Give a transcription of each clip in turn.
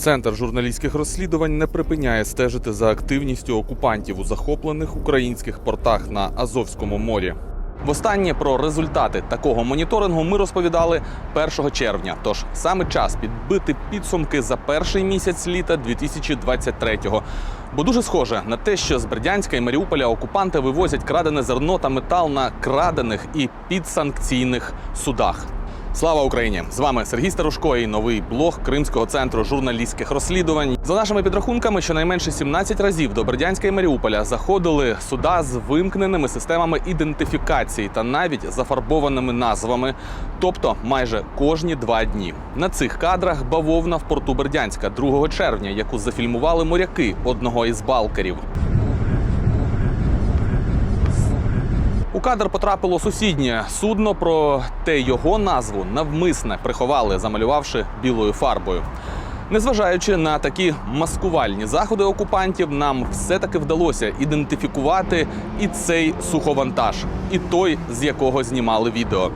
Центр журналістських розслідувань не припиняє стежити за активністю окупантів у захоплених українських портах на Азовському морі. Востаннє про результати такого моніторингу ми розповідали 1 червня. Тож саме час підбити підсумки за перший місяць літа 2023-го. Бо дуже схоже на те, що з Бердянська і Маріуполя окупанти вивозять крадене зерно та метал на крадених і підсанкційних судах. Слава Україні! З вами Сергій Старушко і новий блог Кримського центру журналістських розслідувань. За нашими підрахунками, щонайменше 17 разів до Бердянська і Маріуполя заходили суда з вимкненими системами ідентифікації та навіть зафарбованими назвами, тобто майже кожні два дні. На цих кадрах бавовна в порту Бердянська 2 червня, яку зафільмували моряки одного із балкерів. Кадр потрапило сусіднє судно, проте його назву навмисне приховали, замалювавши білою фарбою. Незважаючи на такі маскувальні заходи окупантів, нам все-таки вдалося ідентифікувати і цей суховантаж, і той, з якого знімали відео.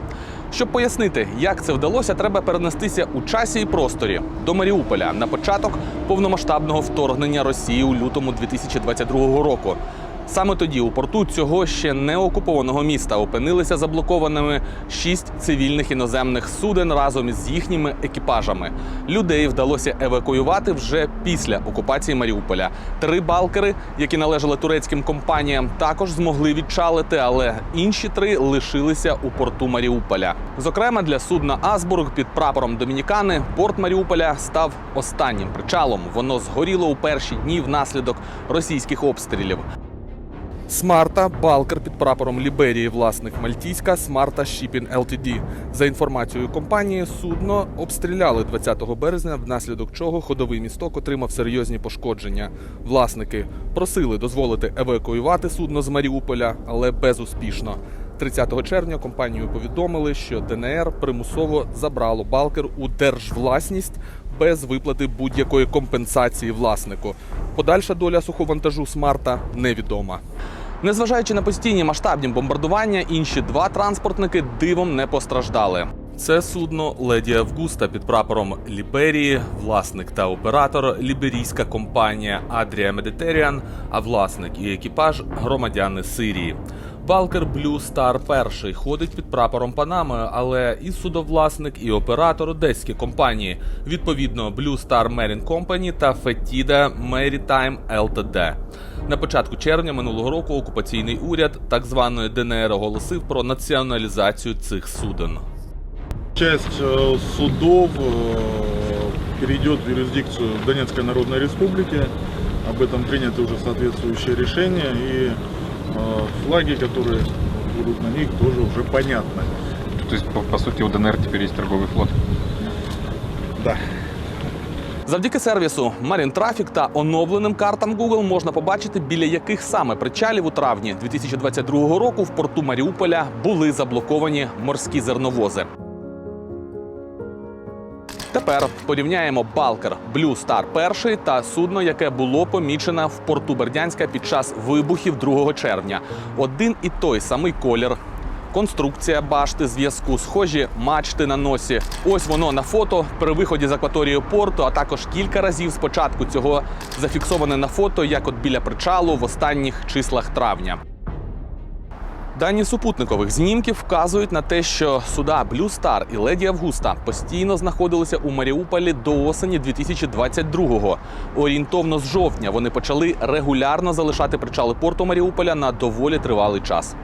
Щоб пояснити, як це вдалося, треба перенестися у часі і просторі до Маріуполя на початок повномасштабного вторгнення Росії у лютому 2022 року. Саме тоді у порту цього ще не окупованого міста опинилися заблокованими шість цивільних іноземних суден разом із їхніми екіпажами. Людей вдалося евакуювати вже після окупації Маріуполя. Три балкери, які належали турецьким компаніям, також змогли відчалити, але інші три лишилися у порту Маріуполя. Зокрема, для судна Азбург під прапором Домінікани порт Маріуполя став останнім причалом. Воно згоріло у перші дні внаслідок російських обстрілів. Смарта Балкер під прапором Ліберії, власник Мальтійська Смарта Shipping Ltd. За інформацією компанії, судно обстріляли 20 березня, внаслідок чого ходовий місток отримав серйозні пошкодження. Власники просили дозволити евакуювати судно з Маріуполя, але безуспішно. 30 червня компанію повідомили, що ДНР примусово забрало Балкер у держвласність без виплати будь-якої компенсації власнику. Подальша доля суховантажу Смарта невідома. Незважаючи на постійні масштабні бомбардування, інші два транспортники дивом не постраждали. Це судно Леді Августа під прапором Ліберії, власник та оператор ліберійська компанія Адрія Медитеріан, а власник і екіпаж громадяни Сирії. Балкер Blue Star перший ходить під прапором Панами, але і судовласник, і оператор одеські компанії, відповідно Blue Star Marine Company та Fetida Maritime Ltd. На початку червня минулого року окупаційний уряд так званої ДНР оголосив про націоналізацію цих суден. Часть э, судов э, перейдет в юрисдикцию Донецкой Народной Республики. Об этом приняты уже соответствующие решения. И э, флаги, которые будут на них, тоже уже понятны. То есть, по, по сути, у ДНР теперь есть торговый флот. Да. Завдяки сервісу Marine Traffic та оновленим картам Google можна побачити, біля яких саме причалів у травні 2022 року в порту Маріуполя були заблоковані морські зерновози. Тепер порівняємо Балкер Blue Star перший та судно, яке було помічено в порту Бердянська під час вибухів 2 червня. Один і той самий колір. Конструкція башти зв'язку, схожі мачти на носі. Ось воно на фото при виході з акваторії порту, а також кілька разів спочатку цього зафіксоване на фото, як от біля причалу в останніх числах травня. Дані супутникових знімків вказують на те, що суда Blue Star і Леді Августа постійно знаходилися у Маріуполі до осені 2022-го. Орієнтовно з жовтня вони почали регулярно залишати причали порту Маріуполя на доволі тривалий час.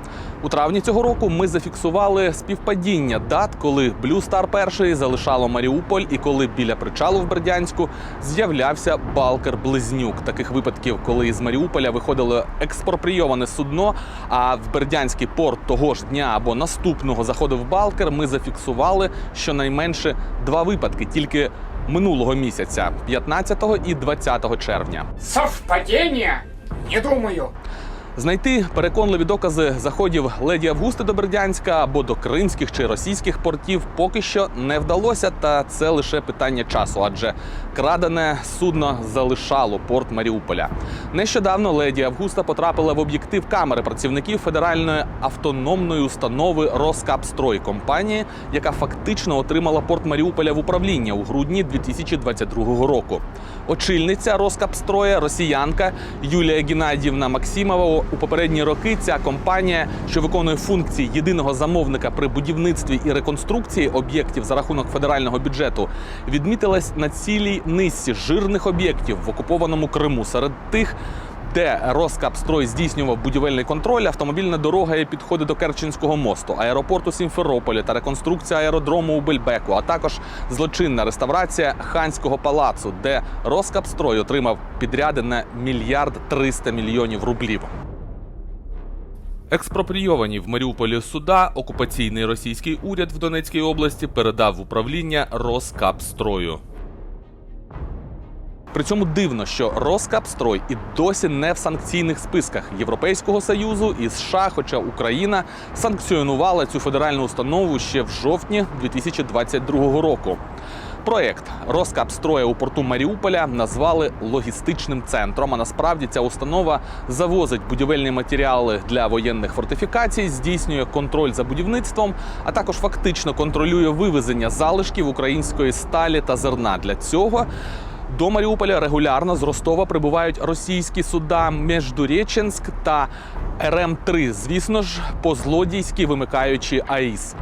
У травні цього року ми зафіксували співпадіння дат, коли Star перший залишало Маріуполь, і коли біля причалу в Бердянську з'являвся Балкер Близнюк. Таких випадків, коли із Маріуполя виходило експропрійоване судно, а в Бердянський порт того ж дня або наступного заходив Балкер, ми зафіксували щонайменше два випадки тільки минулого місяця 15 і 20 червня. Совпадение? Не думаю. Знайти переконливі докази заходів леді Августи до Бердянська або до кримських чи російських портів поки що не вдалося, та це лише питання часу, адже крадене судно залишало порт Маріуполя. Нещодавно леді Августа потрапила в об'єктив камери працівників федеральної автономної установи Роскапстрой компанії, яка фактично отримала порт Маріуполя в управління у грудні 2022 року. Очільниця Роскапстроя, росіянка Юлія Геннадіївна Максимова. У попередні роки ця компанія, що виконує функції єдиного замовника при будівництві і реконструкції об'єктів за рахунок федерального бюджету, відмітилась на цілій низці жирних об'єктів в окупованому Криму. Серед тих де Роскапстрой здійснював будівельний контроль, автомобільна дорога і підходи до Керченського мосту, аеропорту Сімферополя та реконструкція аеродрому у Бельбеку, а також злочинна реставрація ханського палацу, де Роскапстрой отримав підряди на мільярд триста мільйонів рублів. Експропрійовані в Маріуполі суда окупаційний російський уряд в Донецькій області передав в управління Роскапстрою. При цьому дивно, що Роскапстрой і досі не в санкційних списках Європейського союзу і США, хоча Україна санкціонувала цю федеральну установу ще в жовтні 2022 року. Проєкт Роскапстроя у порту Маріуполя назвали логістичним центром. А насправді ця установа завозить будівельні матеріали для воєнних фортифікацій, здійснює контроль за будівництвом, а також фактично контролює вивезення залишків української сталі та зерна. Для цього до Маріуполя регулярно з Ростова прибувають російські суда Междуреченськ та РМ-3, звісно ж, по-злодійськи вимикаючи АІС.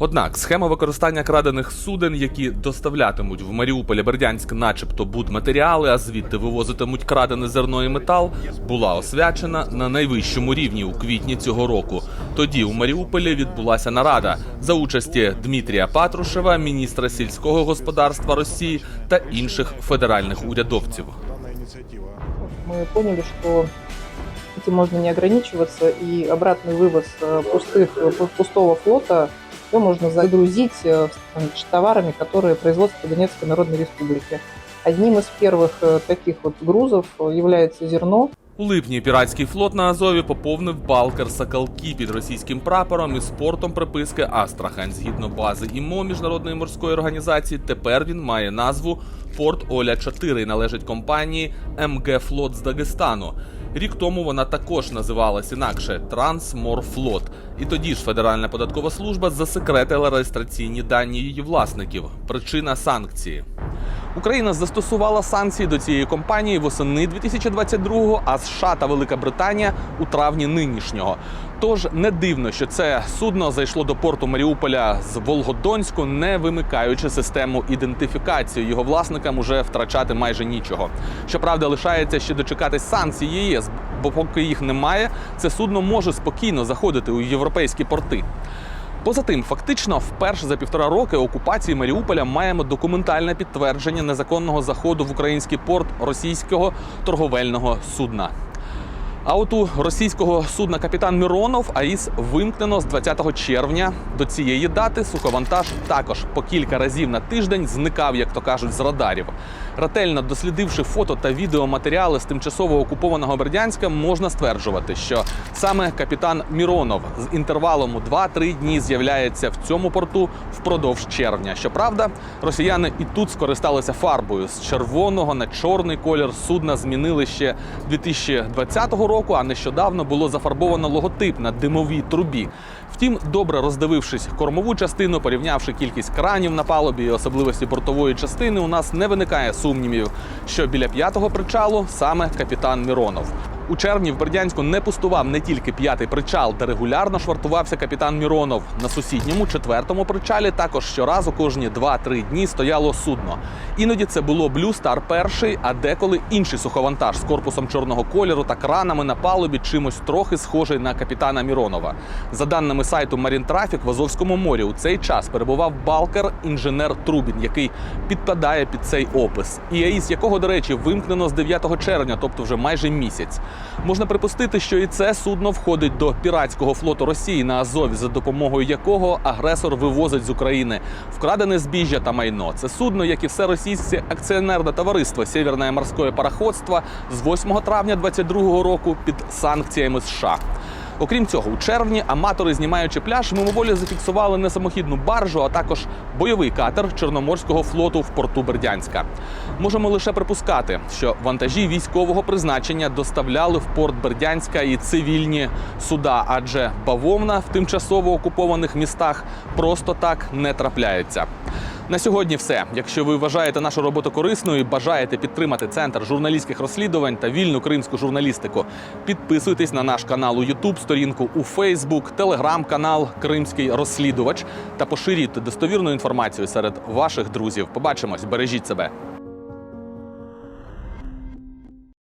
Однак схема використання крадених суден, які доставлятимуть в Маріуполі Бердянськ, начебто будматеріали, а звідти вивозитимуть крадене зерно і метал, була освячена на найвищому рівні у квітні цього року. Тоді у Маріуполі відбулася нарада за участі Дмитрія Патрушева, міністра сільського господарства Росії та інших федеральних урядовців. данная инициатива. мы поняли, что этим можно не ограничиваться, и обратный вывоз э, пустых, э, пустого флота все можно загрузить э, значит, товарами, которые производятся в Донецкой Народной Республике. Одним из первых э, таких вот грузов э, является зерно. У липні піратський флот на Азові поповнив балкер Соколки під російським прапором і спортом приписки Астрахань. Згідно бази ІМО міжнародної морської організації, тепер він має назву Порт Оля 4 і належить компанії МГ Флот з Дагестану. Рік тому вона також називалась інакше Трансморфлот. І тоді ж Федеральна податкова служба засекретила реєстраційні дані її власників. Причина санкції. Україна застосувала санкції до цієї компанії восени 2022-го, а США та Велика Британія у травні нинішнього. Тож не дивно, що це судно зайшло до порту Маріуполя з Волгодонську, не вимикаючи систему ідентифікації. Його власникам уже втрачати майже нічого. Щоправда, лишається ще дочекатись санкцій ЄС, бо поки їх немає, це судно може спокійно заходити у європейські порти. Поза тим, фактично, вперше за півтора роки окупації Маріуполя маємо документальне підтвердження незаконного заходу в український порт російського торговельного судна. А от у російського судна капітан Миронов АІС вимкнено з 20 червня. До цієї дати суховантаж також по кілька разів на тиждень зникав, як то кажуть, з радарів. Ретельно дослідивши фото та відеоматеріали з тимчасово окупованого Бердянська, можна стверджувати, що саме капітан Міронов з інтервалом у 2-3 дні з'являється в цьому порту впродовж червня. Щоправда, росіяни і тут скористалися фарбою з червоного на чорний колір судна змінили ще 2020 року, а нещодавно було зафарбовано логотип на димовій трубі. Втім, добре роздивившись кормову частину, порівнявши кількість кранів на палубі і особливості бортової частини, у нас не виникає сумнівів, що біля п'ятого причалу саме капітан Міронов. У червні в Бердянську не пустував не тільки п'ятий причал, де регулярно швартувався капітан Міронов. На сусідньому четвертому причалі також щоразу кожні 2-3 дні стояло судно. Іноді це було Blue Star перший, а деколи інший суховантаж з корпусом чорного кольору та кранами на палубі, чимось трохи схожий на капітана Міронова. За даними сайту Marine Traffic, в Азовському морі у цей час перебував балкер інженер Трубін, який підпадає під цей опис. І АІС якого, до речі, вимкнено з 9 червня, тобто вже майже місяць. Можна припустити, що і це судно входить до піратського флоту Росії на Азові, за допомогою якого агресор вивозить з України вкрадене збіжжя та майно. Це судно, як і все російське акціонерне товариство Сєвєрне морське пароходство з 8 травня 2022 року під санкціями США. Окрім цього, у червні аматори, знімаючи пляж, мимоволі зафіксували не самохідну баржу, а також бойовий катер Чорноморського флоту в порту Бердянська. Можемо лише припускати, що вантажі військового призначення доставляли в порт Бердянська і цивільні суда, адже бавовна в тимчасово окупованих містах просто так не трапляється. На сьогодні все. Якщо ви вважаєте нашу роботу корисною і бажаєте підтримати центр журналістських розслідувань та вільну кримську журналістику, підписуйтесь на наш канал у YouTube, сторінку у Facebook, телеграм-канал Кримський розслідувач та поширюйте достовірну інформацію серед ваших друзів. Побачимось, бережіть себе.